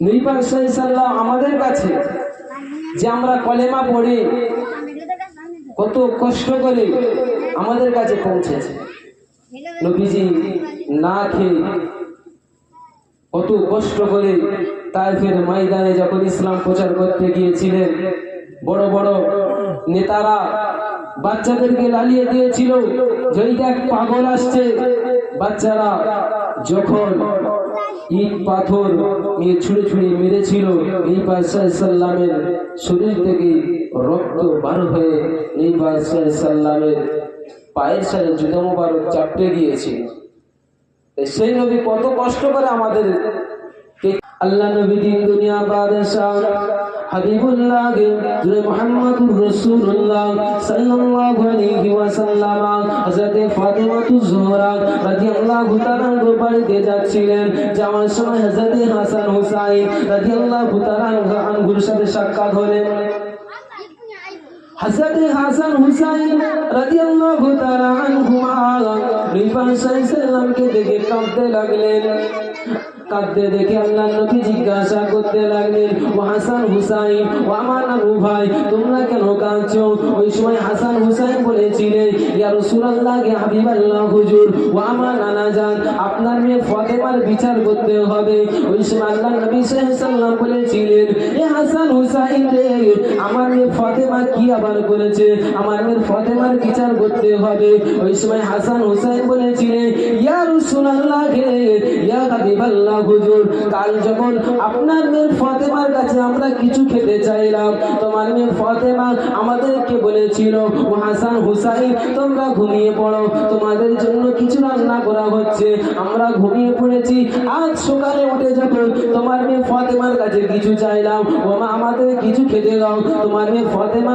সাল্লাম আমাদের কাছে যে আমরা কলেমা পড়ি, কত কষ্ট করে আমাদের কাছে পৌঁছেছে। নবীজি না খেয়ে কত কষ্ট করে তাইফের ময়দানে যখন ইসলাম প্রচার করতে গিয়েছিলেন, বড় বড় নেতারা বাচ্চাদেরকে লালিয়ে দিয়েছিল যদি দেখ পাগল আসছে। বাচ্চারা যখন ইট পাথর নিয়ে ছুঁড়ে ছুঁড়ে মেরেছিল। এই সাল্লামের শরীর থেকে রক্ত বার হয়ে এই সাল্লামের পায়ের সাথে জুতো মোবারক চাপটে গিয়েছে। সেই নবী কত কষ্ট করে আমাদের আল্লাহ নবী দিন দুনিয়া বাদশাহ হাবিবুল্লাহ জুরে মুহাম্মদুর রাসূলুল্লাহ সাল্লাল্লাহু আলাইহি ওয়াসাল্লাম, হযরত ফাতিমাতুজ জোহরা রাদিয়াল্লাহু তাআলা বাড়িতে যাচ্ছিলেন। যাওয়ার সময় হযরত হাসান হুসাইন রাদিয়াল্লাহু তাআলা সাক্ষাৎ হলেন। হযরত হাসান হুসাইন রাদিয়াল্লাহু তাআলা আনহুমা নবী সাল্লাল্লাহু দেখে কাঁদতে লাগলেন। কাঁদতে দেখে আল্লাহ নবী জিজ্ঞাসা করতে লাগলেন, ও হাসান হুসাইন, ও আমার নানু ভাই, তোমরা কেন কাঁদছো? ওই সময় হাসান হুসাইন বলেছিলেন, ইয়া রাসূলুল্লাহ কে হাবিবাল্লাহ হুজুর, ও আমার নানা জান, আপনার মেয়ে ফাতেমার বিচার করতে হবে। ওই সময় আল্লাহ নবী সাল্লাল্লাহু বলেছিলেন, এ হাসান হুসাইন রে, আমার মেয়ে ফাতেমা কি আবার করেছে। আমার মেয়ের ফাতেমার বিচার করতে হবে। ওই সময় হাসান হুসাইন বলেছিলেন, ইয়া রাসূলুল্লাহ কে কাল যখন আপনার মেয়ের ফাতেমার কাছে আমরা কিছু খেতে চাইলাম, তোমার মেয়ে ফাতেমা আমাদেরকে বলেছিল হাসান হুসাইন, তোমরা ঘুমিয়ে পড়ো, তোমাদের জন্য কিছু রান্না করা হচ্ছে। আমরা ঘুমিয়ে পড়েছি। আজ সকালে উঠে যখন তোমার মেয়ে ফাতেমার কাছে কিছু চাইলাম ও আমাদের কিছু খেতে দাও। তোমার মেয়ে ফাতেমা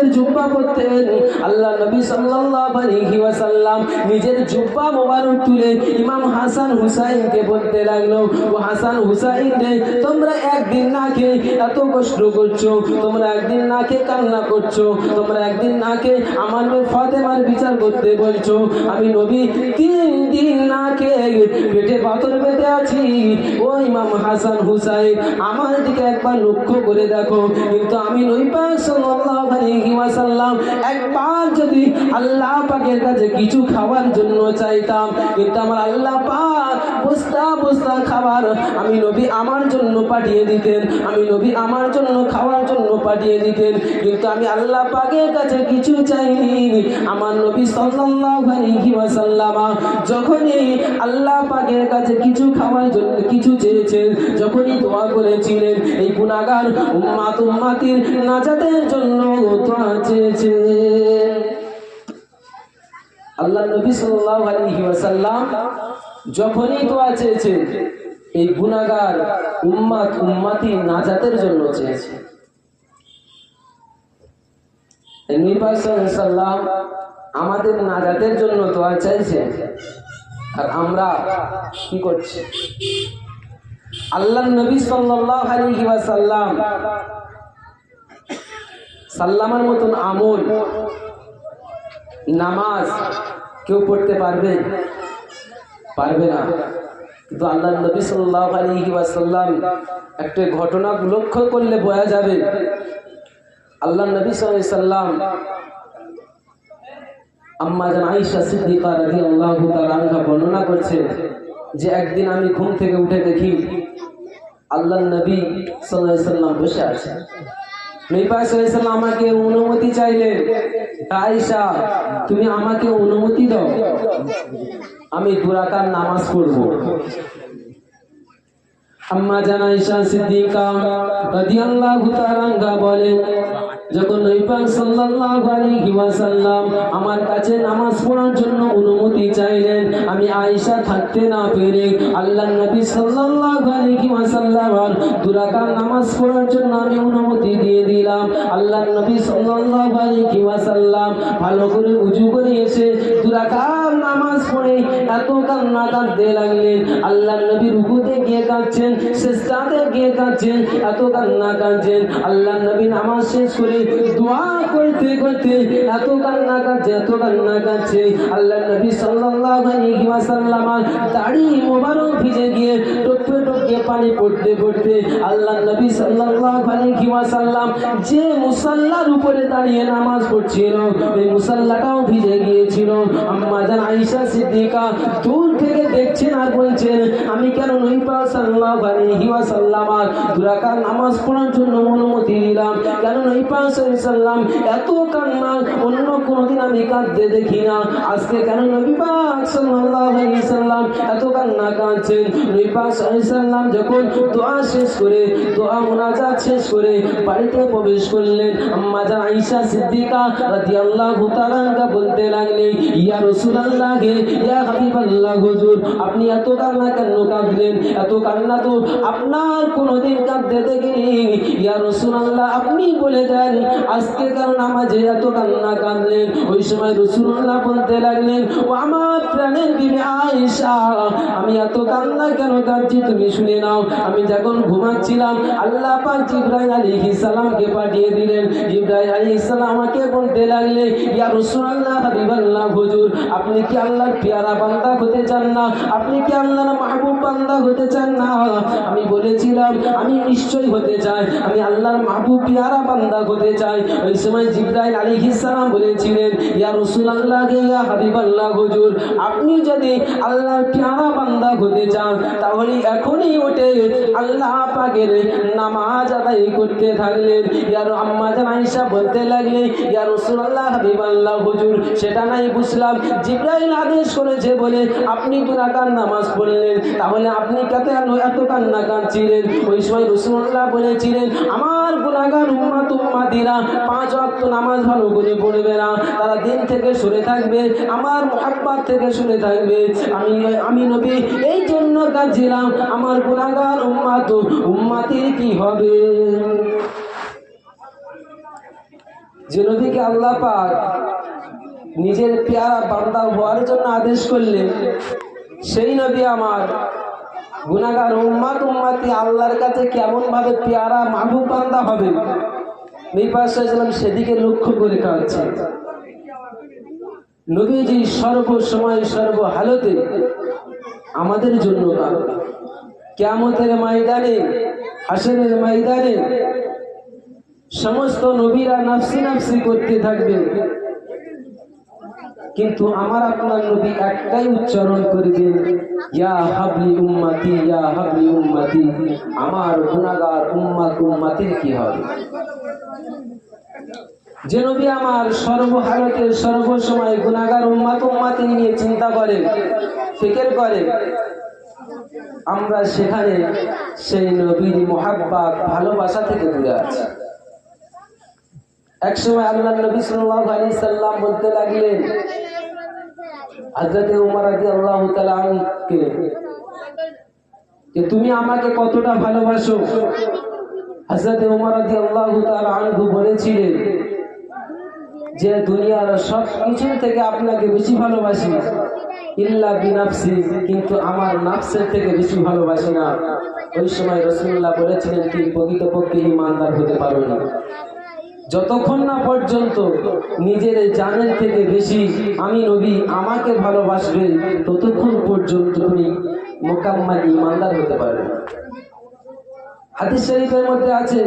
দেশের জুব্বা পরতেন। আল্লাহ নবী সাল্লাল্লাহু ওয়াসাল্লাম নিজের জুব্বা মোবারক তুলে ইমাম হাসান হুসাইনকে বলতে লাগল, ও হাসান হুসাইন রে তোমরা একদিন না খেয়ে এত কষ্ট করছ, তোমরা একদিন না খেয়ে কান্না করছ, তোমরা একদিন না খেয়ে আমার ফাতেমার বিচার করতে বলছো। আমি নবী তিন দিন না খেয়ে পেটে পাথর বেঁধে আছি ও ইমাম হাসান হুসাইন আমার দিকে একবার লক্ষ্য করে দেখো কিন্তু আমি আলাইহি ওয়াসাল্লাম একবার যদি আল্লাহ পাকের কাছে কিছু খাওয়ার জন্য চাইতাম কিন্তু আমার আল্লাহ পাক বস্তা বস্তা খাবার আমি নবী আমার জন্য পাঠিয়ে দিতেন আমি নবী আমার জন্য খাওয়ার জন্য পাঠিয়ে দিতেন কিন্তু আমি আল্লাহ পাকের কাছে কিছু চাইনি আমার নবী ওয়াসাল্লাম যখনই আল্লাহ পাকের কাছে কিছু খাওয়ার জন্য কিছু চেয়েছেন, যখনই দোয়া করেছিলেন, এই গুনাহগার উম্মাত উম্মাতির নাজাতের জন্য দোয়া চেয়েছেন। আল্লাহ নবী সাল্লাল্লাহু আলাইহি ওয়াসাল্লাম যখনই দোয়া চেয়েছেন, এই গুনাহগার উম্মাত উম্মাতি নাজাতের জন্য চেয়েছে আলাইহি ওয়াসাল্লাম আমাদের নাজাতের জন্য দোয়া চাইছে আর আমরা কি করছি? আল্লাহ নবী সাল্লাল্লাহু আলাইহি ওয়াসাল্লাম সাল্লামার মতন আমল, নামাজ কেউ পড়তে পারবে? পারবে না। কিন্তু আল্লাহ নবী সাল্লাল্লাহু আলাইহি ওয়াসাল্লাম একটা ঘটনা লক্ষ্য করলে বোঝা যাবে আল্লাহ নবী সাল্লাম বর্ণনা করছে যে একদিন আমি ঘুম থেকে উঠে দেখি আল্লাহ নবী সাল্লাম বসে আমাকে অনুমতি চাইলেন আয়েশা, তুমি আমাকে অনুমতি দাও, আমি দুরাকার নামাজ পড়ব। আম্মা জান আয়েশা সিদ্দিকা তাআলা বলেন যখন নবী সাল্লাল্লাহু আলাইহি ওয়াসাল্লাম আমার কাছে নামাজ পড়ার জন্য অনুমতি চাইলেন, আমি আয়েশা থাকতে না পেরে আল্লাহর নবী সাল্লাল্লাহু আলাইহি ওয়াসাল্লাম দুরাকার নামাজ পড়ার জন্য আমি অনুমতি দিয়ে দিলাম। আল্লাহ নবী সাল্লাল্লাহু আলাইহি ওয়াসাল্লাম ভালো করে উজু করে এসে দুরাকার নামাজ পড়ে এত কান্না কাঁদতে লাগলেন। আল্লাহর নবী রুকুতে গিয়ে কাঁদছেন, সেজদাতে গিয়ে কাঁদছেন, এত কান্না কাঁদছেন। আল্লাহ নবী নামাজ শেষ করে দোয়া করতে করতে এত কান্না এত কান্না আল্লাহ নবী দাড়ি মোবারক ভিজে গিয়ে টপকে টপকে পানি পড়তে পড়তে আল্লাহ নবী যে মুসাল্লার উপরে দাঁড়িয়ে নামাজ পড়ছিল ওই মুসাল্লাটাও ভিজে গিয়েছিল। আম্মা সিদ্দিকা দূর থেকে দেখছেন আর বলছেন, আমি কেন পাক সাল্লাল্লাহু আলাইহি ওয়াসাল্লাম দুরাকার নামাজ পড়ার জন্য অনুমতি দিলাম কেন নবী সাল্লাল্লাহু এত কান্না অন্য কোনোদিন আমি কাঁদতে দেখি না। আজকে কেন সাল্লাম এত কান্না কাঁদছেন? যখন দোয়া শেষ করে, দোয়া শেষ করে বাড়িতে প্রবেশ করলেন বলতে লাগলেন, ইয়া রাসূলুল্লাহ, ইয়া হাবিবাল্লাহ আপনি এত কান্না কেন কাঁদলেন? এত কান্না তো আপনার কোনোদিন কাঁদতে দেখিনি। ইয়া রাসূলুল্লাহ, আপনি বলে দেন আজকে কারণ নামাজে এত কান্না কাঁদলেন। ওই সময় রাসূলুল্লাহ বলতে লাগলেন, ও আমার প্রাণের বিবি আয়েশা, আমি এত কান্না কেন কাঁদছি তুমি শুনে নাও। আমি যখন ঘুমাচ্ছিলাম, আল্লাহ পাক জিব্রাইল আলাইহিস সালামকে পাঠিয়ে দিলেন। জিব্রাইল আলাইহিস সালাম আমাকে বলতে লাগলে, ইয়া রাসূলুল্লাহ হাবিবাল্লাহ, হুজুর, আপনি কি আল্লাহর পেয়ারা বান্দা হতে চান না? আপনি কি আল্লাহর মাহবুব বান্দা হতে চান না? আমি বলেছিলাম, আমি নিশ্চয়ই হতে চাই। আমি আল্লাহর মাহবুব পেয়ারা বান্দা হতে চাই ওই সময় জিব্রাইল আলাইহিস সালাম বলেছিলেন, ইয়া রাসূলুল্লাহ ইয়া হাবিবাল্লাহ হুজুর, আপনি যদি আল্লাহর পেয়ারা বান্দা হতে চান, তাহলে এখনই উঠে আল্লাহ পাকের নামাজ আদায় করতে থাকলেন। ইয়ার আম্মা জান আয়েশা বলতে লাগলে ইয়া রাসূলুল্লাহ হাবিবাল্লাহ হুজুর, সেটা নাই বুঝলাম। জিব্রাইল আদেশ করেছে বলে আপনি দু রাকাত নামাজ পড়লেন, তাহলে আপনি কত এত কান্না কাঁদছিলেন? ওই সময় রাসূলুল্লাহ বলেছিলেন, আমার গুনাহগার উম্মত উম্মাতিরা পাঁচ ওয়াক্ত নামাজ ভালো করে পড়বে না। তারা দিন থেকে সরে থাকবে, আমার মুহাব্বত থেকে সরে থাকবে। আমি আমি নবী, এই জন্য কাঁদছিলাম, আমার গুনাহগার উম্মাত উম্মাতির কি হবে? যে নবীকে আল্লাহ পাক নিজের পেয়ারা বান্দা হওয়ার জন্য আদেশ করলেন, সেই নবী আমার গুনাগার উম্মাত উম্মাতি আল্লাহর কাছে কেমন ভাবে পেয়ারা মাহবুব বান্দা হবে? মিপাসাম সেদিকে লক্ষ্য করে কাঁদছে। নবীজি সর্বসময় সর্বহালতে আমাদের জন্য কেমতের ময়দানে হাসেনের ময়দানে সমস্ত নবীরা নাফসি নাফসি করতে থাকবে। কিন্তু আমার আপনার নবী একটাই উচ্চারণ করবেন ইয়া হাবলি উম্মাতি হাবলি উম্মাতি, আমার গুনাহগার উম্মাত উম্মাতির কি হবে? যে নবী আমার সর্বহালতে সর্বসময় গুনাহগার উম্মাত উম্মাতি নিয়ে চিন্তা করেন, ফিকির করেন, আমরা সেখানে সেই নবীর মোহাব্বাত, ভালোবাসা থেকে দূরে আছি। একসময় আল্লাহ নবী সাল্লাল্লাহু আলাইহি সাল্লাম বলতে লাগলেন ওমর রাদিয়াল্লাহু তাআলা আনকে যে তুমি আমাকে কতটা ভালোবাসো। হযরতে ওমর রাদিয়াল্লাহু তাআলা আনহু বলেছিলেন যে দুনিয়ার সব কিছুর থেকে আপনাকে বেশি ভালোবাসি, ইল্লা বিনাফসি, কিন্তু আমার নাফসের থেকে বেশি ভালোবাসি না। ওই সময় রসুল্লাহ বলেছিলেন কি প্রকৃতপক্ষে ইমানদার হতে পারো না। যতক্ষণ না পর্যন্ত নিজের জানের থেকে বেশি আমি নবী আমাকে ভালোবাসবে, ততক্ষণ পর্যন্ত তুমি মোকাম্মাল ইমানদার হতে পারবে হাদিস মধ্যে আছে